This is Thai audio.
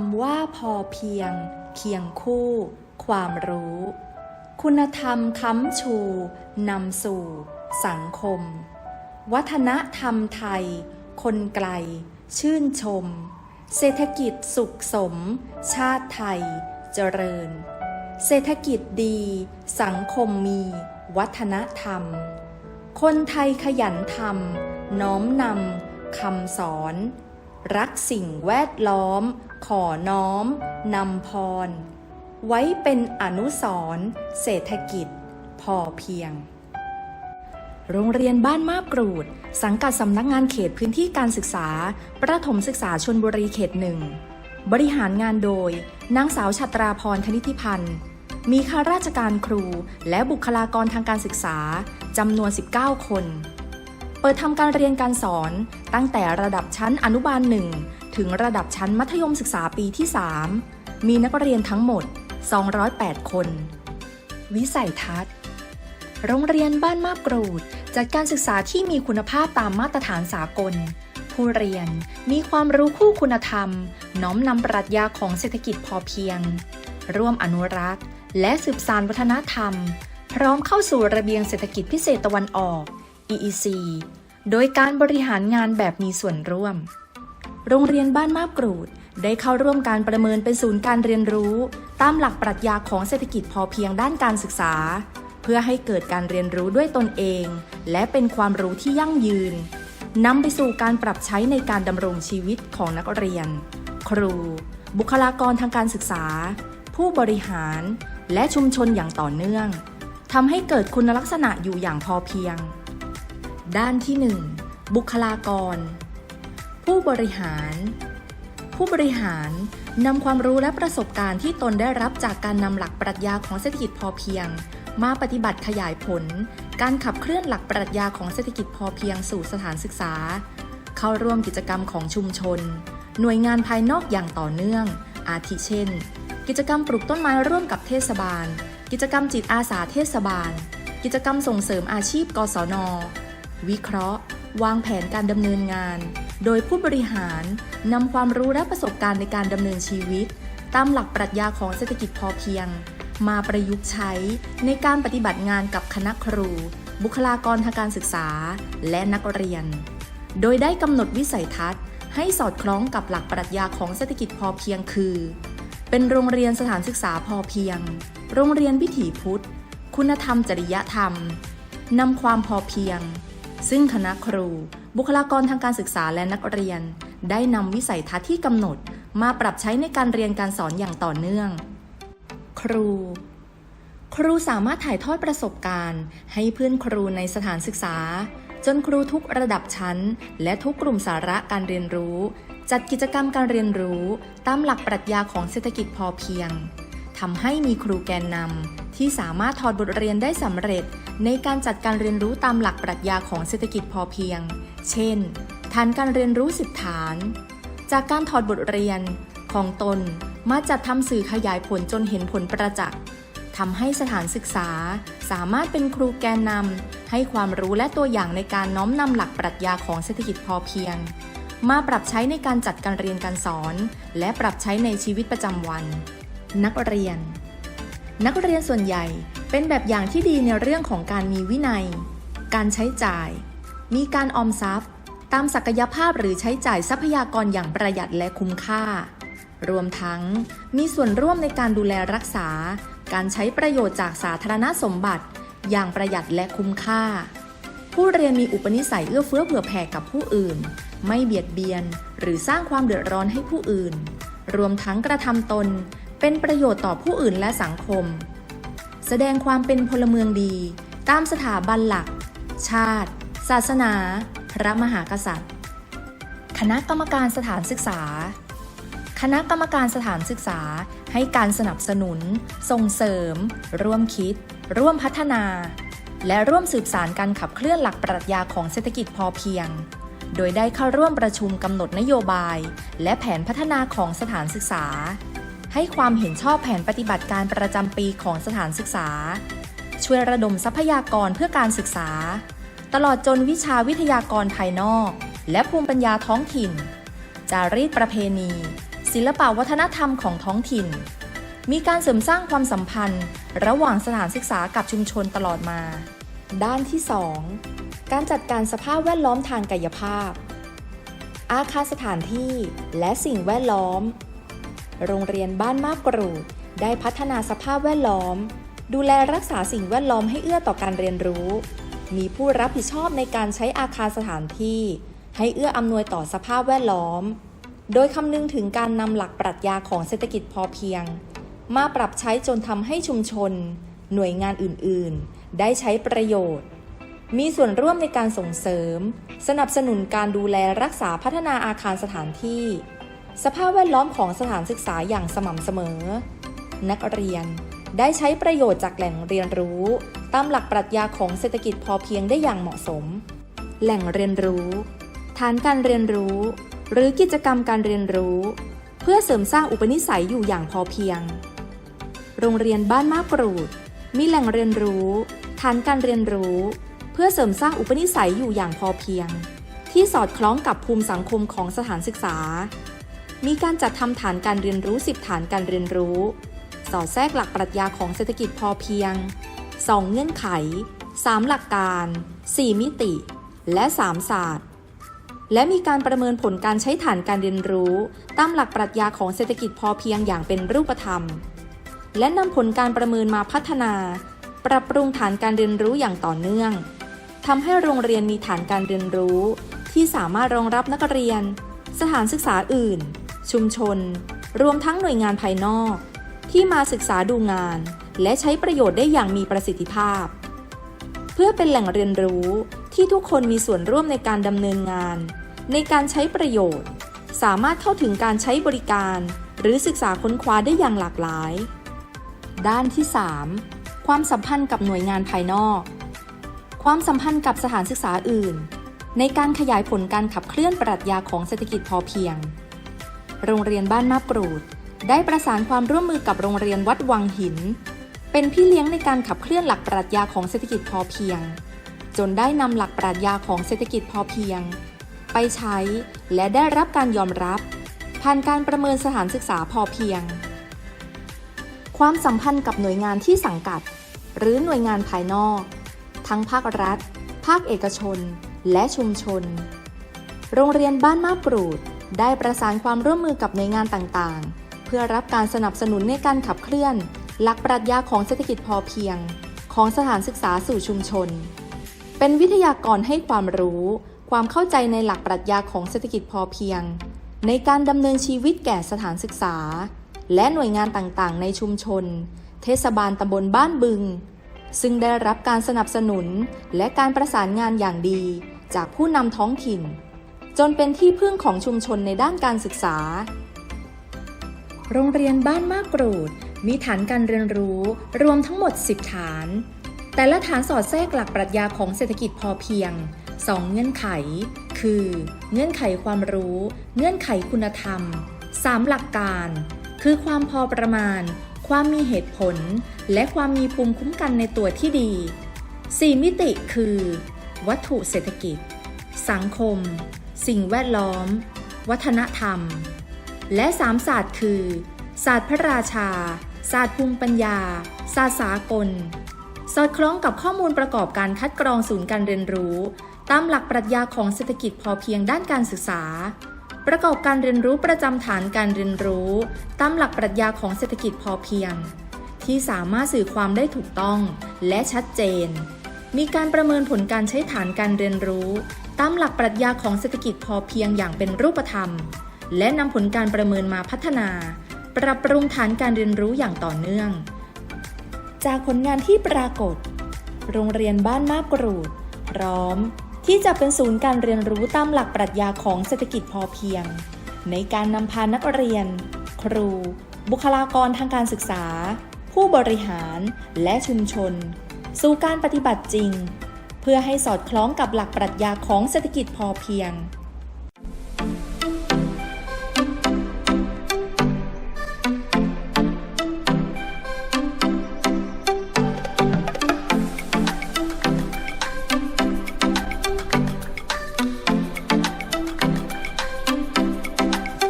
ำว่าพอเพียง เคียงคู่ ความรู้ คุณธรรมค้ำชูนำสู่ สังคม วัฒนธรรมไทย คนไกล ชื่นชม เศรษฐกิจสุขสม ชาติไทย เจริญ เศรษฐกิจดี สังคมมี วัฒนธรรม คนไทยขยันทำน้อมนำคำสอน รักสิ่งแวดล้อม ขอน้อมนำพร ไว้เป็นอนุสรณ์เศรษฐกิจ พอเพียง โรงเรียนบ้านมาบกรูด สังกัดสำนักงานเขตพื้นที่การศึกษา ประถมศึกษาชนบุรีเขตหนึ่ง บริหารงานโดย นางสาวชัตราพรธนิติพันธ์ มีข้าราชการครูและบุคลากรทางการศึกษาจำนวน 19 คนเปิดทำการเรียนการสอนตั้งแต่ระดับชั้นอนุบาล1 ถึงระดับชั้นมัธยมศึกษาปีที่ 3 มีนักเรียนทั้งหมด 208 คน วิสัยทัศน์ โรงเรียนบ้านมาบกรูด จัดการศึกษาที่มีคุณภาพตามมาตรฐานสากล ผู้เรียนมีความรู้คู่คุณธรรม น้อมนำปรัชญาของเศรษฐกิจพอเพียง ร่วมอนุรักษ์ และสืบสานวัฒนธรรม พร้อมเข้าสู่ระเบียงเศรษฐกิจพิเศษตะวันออก EEC โดยการบริหารงานแบบมีส่วนร่วม โรงเรียนบ้านมาบกรูด ได้เข้าร่วมการประเมินเป็นศูนย์การเรียนรู้ ตามหลักปรัชญาของเศรษฐกิจพอเพียงด้านการศึกษา เพื่อให้เกิดการเรียนรู้ด้วยตนเอง และเป็นความรู้ที่ยั่งยืนนำไปสู่การปรับใช้ในการดำรงชีวิตของนักเรียน ครู บุคลากรทางการศึกษา ผู้บริหาร และชุมชนอย่างต่อเนื่องทำให้เกิดคุณลักษณะอยู่อย่างพอเพียง ด้านที่ 1 บุคลากร ผู้บริหาร ผู้บริหารนำความรู้และประสบการณ์ที่ตนได้รับจากการนำหลักปรัชญาของเศรษฐกิจพอเพียง มาปฏิบัติขยายผล การขับเคลื่อนหลักปรัชญาของเศรษฐกิจพอเพียงสู่สถานศึกษา เข้าร่วมกิจกรรมของชุมชน หน่วยงานภายนอกอย่างต่อเนื่อง อาทิเช่น กิจกรรมปลูกต้นไม้ร่วมกับเทศบาล กิจกรรมจิตอาสาเทศบาล กิจกรรมส่งเสริมอาชีพ กศน วิเคราะห์ วางแผนการดำเนินงาน โดยผู้บริหารนำความรู้และประสบการณ์ในการดำเนินชีวิต ตามหลักปรัชญาของเศรษฐกิจพอเพียง มาประยุกต์ใช้ในการปฏิบัติงานกับคณะครู บุคลากรทางการศึกษา และนักเรียน โดยได้กำหนดวิสัยทัศน์ ให้สอดคล้องกับหลักปรัชญาของเศรษฐกิจพอเพียงคือ เป็นโรงเรียนสถานศึกษาพอเพียง โรงเรียนวิถีพุทธ คุณธรรมจริยธรรมนำความพอเพียง ซึ่งคณะครู บุคลากรทางการศึกษาและนักเรียน ได้นำวิสัยทัศน์ที่กำหนดมาปรับใช้ในการเรียนการสอนอย่างต่อเนื่อง ครู ครูสามารถถ่ายทอดประสบการณ์ ให้เพื่อนครูในสถานศึกษา จนครูทุกระดับชั้น และทุกกลุ่มสาระการเรียนรู้ จัดกิจกรรมการเรียนรู้ ตามหลักปรัชญาของเศรษฐกิจพอเพียงทำให้มีครูแกนนำที่สามารถถอดบทเรียนได้สำเร็จ ในการจัดการเรียนรู้ตามหลักปรัชญาของเศรษฐกิจพอเพียง เช่น ฐานการเรียนรู้สิบฐาน จากการถอดบทเรียนของตนมาจัดทำสื่อขยายผลจนเห็นผลประจักษ์ทำให้สถานศึกษาสามารถเป็นครูแกนนำให้ความรู้และตัวอย่างในการน้อมนำหลักปรัชญาของเศรษฐกิจพอเพียง มาปรับใช้ในการจัดการเรียนการสอน และปรับใช้ในชีวิตประจำวัน นักเรียน นักเรียนส่วนใหญ่ เป็นแบบอย่างที่ดีในเรื่องของการมีวินัย การใช้จ่าย มีการออมทรัพย์ ตามศักยภาพหรือใช้จ่ายทรัพยากรอย่างประหยัดและคุ้มค่า รวมทั้งมีส่วนร่วมในการดูแลรักษา การใช้ประโยชน์จากสาธารณสมบัติ อย่างประหยัดและคุ้มค่า ผู้เรียนมีอุปนิสัยเอื้อเฟื้อเผื่อแผ่กับผู้อื่น ไม่เบียดเบียน หรือสร้างความเดือดร้อนให้ผู้อื่น รวมทั้งกระทำตน เป็นประโยชน์ต่อผู้อื่นและสังคม แสดงความเป็นพลเมืองดี ตามสถาบันหลัก ชาติ ศาสนา พระมหากษัตริย์ คณะกรรมการสถานศึกษา คณะกรรมการสถานศึกษาให้การสนับสนุน ส่งเสริม ร่วมคิด ร่วมพัฒนา และร่วมสืบสารการขับเคลื่อนหลักปรัชญาของเศรษฐกิจพอเพียง โดยได้เข้าร่วมประชุมกำหนดนโยบาย และแผนพัฒนาของสถานศึกษา ให้ความเห็นชอบแผนปฏิบัติการประจำปีของสถานศึกษา ช่วยระดมทรัพยากรเพื่อการศึกษา ตลอดจนวิชาวิทยากรภายนอก และภูมิปัญญาท้องถิ่น จารีตประเพณี ศิลปวัฒนธรรมของท้องถิ่น มีการเสริมสร้างความสัมพันธ์ ระหว่างสถานศึกษากับชุมชนตลอดมา ด้านที่ 2 การจัดการสภาพแวดล้อมทางกายภาพ อาคารสถานที่และสิ่งแวดล้อม โรงเรียนบ้านมาบกรูด ได้พัฒนาสภาพแวดล้อม ดูแลรักษาสิ่งแวดล้อมให้เอื้อต่อการเรียนรู้ มีผู้รับผิดชอบในการใช้อาคารสถานที่ ให้เอื้ออำนวยต่อสภาพแวดล้อม โดยคำนึงถึงการนำหลักปรัชญาของเศรษฐกิจพอเพียง มาปรับใช้จนทำให้ชุมชน หน่วยงานอื่น ๆ ได้ใช้ประโยชน์มีส่วนร่วมในการส่งเสริม สนับสนุนการดูแลรักษาพัฒนาอาคารสถานที่ สภาพแวดล้อมของสถานศึกษาอย่างสม่ำเสมอ นักเรียนได้ใช้ประโยชน์จากแหล่งเรียนรู้ ตามหลักปรัชญาของเศรษฐกิจพอเพียงได้อย่างเหมาะสม แหล่งเรียนรู้ ฐานการเรียนรู้ หรือกิจกรรมการเรียนรู้ เพื่อเสริมสร้างอุปนิสัยอยู่อย่างพอเพียง โรงเรียนบ้านมาบกรูด มีแหล่งเรียนรู้ ฐานการเรียนรู้ เพื่อเสริมสร้างอุปนิสัยอยู่อย่างพอเพียง ที่สอดคล้องกับภูมิสังคมของสถานศึกษา มีการจัดทำฐานการเรียนรู้ 10 ฐานการเรียนรู้ สอดแทรกหลักปรัชญาของเศรษฐกิจพอเพียง 2 เงื่อนไข 3 หลักการ 4 มิติ และ 3 ศาสตร์ และมีการประเมินผลการใช้ฐานการเรียนรู้ ตามหลักปรัชญาของเศรษฐกิจพอเพียงอย่างเป็นรูปธรรม และนำผลการประเมินมาพัฒนา ปรับปรุงฐานการเรียนรู้อย่างต่อเนื่องทำให้โรงเรียนมีฐานการเรียนรู้ ที่สามารถรองรับนักเรียน สถานศึกษาอื่น ชุมชน รวมทั้งหน่วยงานภายนอก ที่มาศึกษาดูงาน และใช้ประโยชน์ได้อย่างมีประสิทธิภาพ เพื่อเป็นแหล่งเรียนรู้ที่ทุกคนมีส่วนร่วมในการดำเนินงาน ในการใช้ประโยชน์ สามารถเข้าถึงการใช้บริการ หรือศึกษาค้นคว้าได้อย่างหลากหลาย ด้านที่ 3 ความสัมพันธ์กับหน่วยงานภายนอก ความสัมพันธ์กับสถานศึกษาอื่น ในการขยายผลการขับเคลื่อนปรัชญาของเศรษฐกิจพอเพียง โรงเรียนบ้านมาบกรูด ได้ประสานความร่วมมือกับโรงเรียนวัดวังหิน เป็นพี่เลี้ยงในการขับเคลื่อนหลักปรัชญาของเศรษฐกิจพอเพียง จนได้นำหลักปรัชญาของเศรษฐกิจพอเพียง ไปใช้และได้รับการยอมรับ ผ่านการประเมินสถานศึกษาพอเพียง ความสัมพันธ์กับหน่วยงานที่สังกัด หรือหน่วยงานภายนอก ทั้งภาครัฐ ภาคเอกชน และชุมชน โรงเรียนบ้านมาบกรูด ได้ประสานความร่วมมือกับหน่วยงานต่างๆ เพื่อรับการสนับสนุนในการขับเคลื่อน หลักปรัชญาของเศรษฐกิจพอเพียง ของสถานศึกษาสู่ชุมชน เป็นวิทยากรให้ความรู้ ความเข้าใจในหลักปรัชญาของเศรษฐกิจพอเพียง ในการดำเนินชีวิตแก่สถานศึกษา และหน่วยงานต่างๆ ในชุมชน เทศบาลตำบลบ้านบึง ซึ่งได้รับการสนับสนุนและการประสานงานอย่างดีจากผู้นำท้องถิ่น จนเป็นที่พึ่งของชุมชนในด้านการศึกษา โรงเรียนบ้านมากรูด มีฐานการเรียนรู้รวมทั้งหมด 10 ฐาน แต่ละฐานสอดแทรกหลักปรัชญาของเศรษฐกิจพอเพียง 2 เงื่อนไข คือ เงื่อนไขความรู้ เงื่อนไขคุณธรรม 3 หลักการ คือความพอประมาณ ความมีเหตุผล และความมีภูมิคุ้มกันในตัวที่ดี 4 มิติคือ วัตถุเศรษฐกิจ สังคม สิ่งแวดล้อม วัฒนธรรม และสามศาสตร์คือ ศาสตร์พระราชา ศาสตร์ภูมิปัญญา ศาสตร์สากล สอดคล้องกับข้อมูลประกอบการคัดกรองศูนย์การเรียนรู้ ตามหลักปรัชญาของเศรษฐกิจพอเพียงด้านการศึกษา ประกอบการเรียนรู้ประจำฐานการเรียนรู้ ตามหลักปรัชญาของเศรษฐกิจพอเพียง ที่สามารถสื่อความได้ถูกต้องและชัดเจนมีการประเมินผลการใช้ฐานการเรียนรู้ ตามหลักปรัชญาของเศรษฐกิจพอเพียงอย่างเป็นรูปธรรม และนำผลการประเมินมาพัฒนา ปรับปรุงฐานการเรียนรู้อย่างต่อเนื่อง จากผลงานที่ปรากฏ โรงเรียนบ้านมาบกรูด พร้อม ที่จะเป็นศูนย์การเรียนรู้ตามหลักปรัชญาของเศรษฐกิจพอเพียง ในการนำพานักเรียน ครู บุคลากรทางการศึกษา ผู้บริหาร และชุมชน สู่การปฏิบัติจริง เพื่อให้สอดคล้องกับหลักปรัชญาของเศรษฐกิจพอเพียง